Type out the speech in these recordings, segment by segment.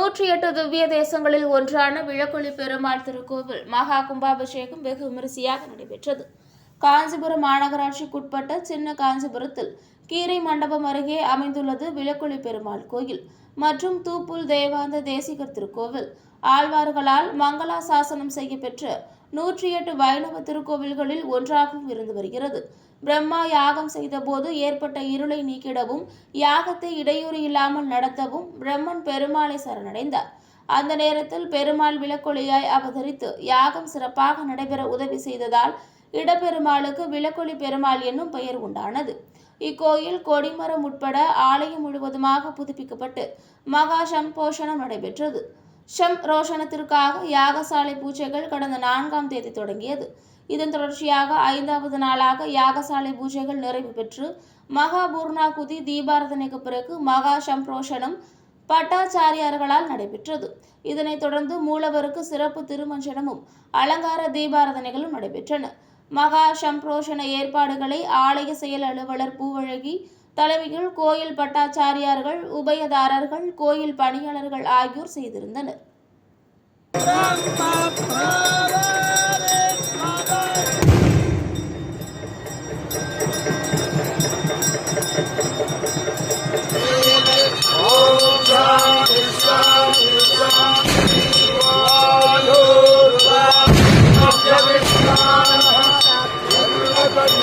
திவ்ய தேசங்களில் ஒன்றான விளக்கொளி பெருமாள் திருக்கோவில் மகா கும்பாபிஷேகம் வெகு விமரிசையாக நடைபெற்றது. காஞ்சிபுரம் மாநகராட்சிக்குட்பட்ட சின்ன காஞ்சிபுரத்தில் கீரை மண்டபம் அருகே அமைந்துள்ளது விளக்கொளி பெருமாள் கோயில். மற்றும் தூப்புல் தேவாந்த தேசிகர் திருக்கோவில். ஆழ்வார்களால் மங்களா சாசனம் செய்யப்பெற்ற நூற்றி எட்டு வைணவ திருக்கோவில்களில் ஒன்றாகவும் இருந்து வருகிறது. பிரம்மா யாகம் செய்தபோது ஏற்பட்ட இருளை நீக்கிடவும் யாகத்தை இடையூறு இல்லாமல் நடத்தவும் பிரம்மன் பெருமாளை சரணடைந்தார். அந்த நேரத்தில் பெருமாள் விளக்கொலியாய் அவதரித்து யாகம் சிறப்பாக நடைபெற உதவி செய்ததால் இடப்பெருமாளுக்கு விளக்கொலி பெருமாள் என்னும் பெயர் உண்டானது. இக்கோயில் கொடிமரம் உட்பட ஆலயம் முழுவதுமாக புதுப்பிக்கப்பட்டு மகா சம்போஷணம் நடைபெற்றது. ஷம் ரோஷனத்திற்காக யாகசாலை பூஜைகள் கடந்த நான்காம் தேதி தொடங்கியது. இதன் தொடர்ச்சியாக ஐந்தாவது நாளாக யாகசாலை பூஜைகள் நிறைவு பெற்று மகா பூர்ணாகுதி தீபாரதனைக்கு பிறகு மகா சம்ரோஷனம் பட்டாச்சாரியார்களால் நடைபெற்றது. இதனைத் தொடர்ந்து மூலவருக்கு சிறப்பு திருமஞ்சனமும் அலங்கார தீபாரதனைகளும் நடைபெற்றன. மகா சம்ப்ரோஷண ஏற்பாடுகளை ஆலய செயல் அலுவலர் பூவழகி தலைமையில் கோயில் பட்டாச்சாரியார்கள் உபயதாரர்கள் கோயில் பணியாளர்கள் ஆகியோர் செய்திருந்தனர்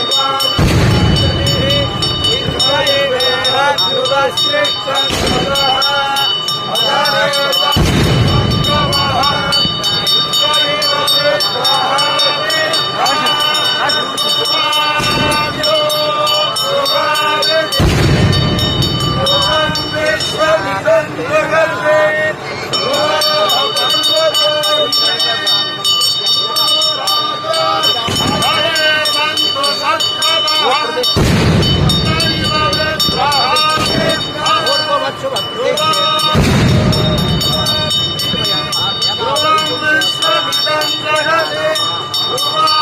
Bye. Пастрик, Thank you.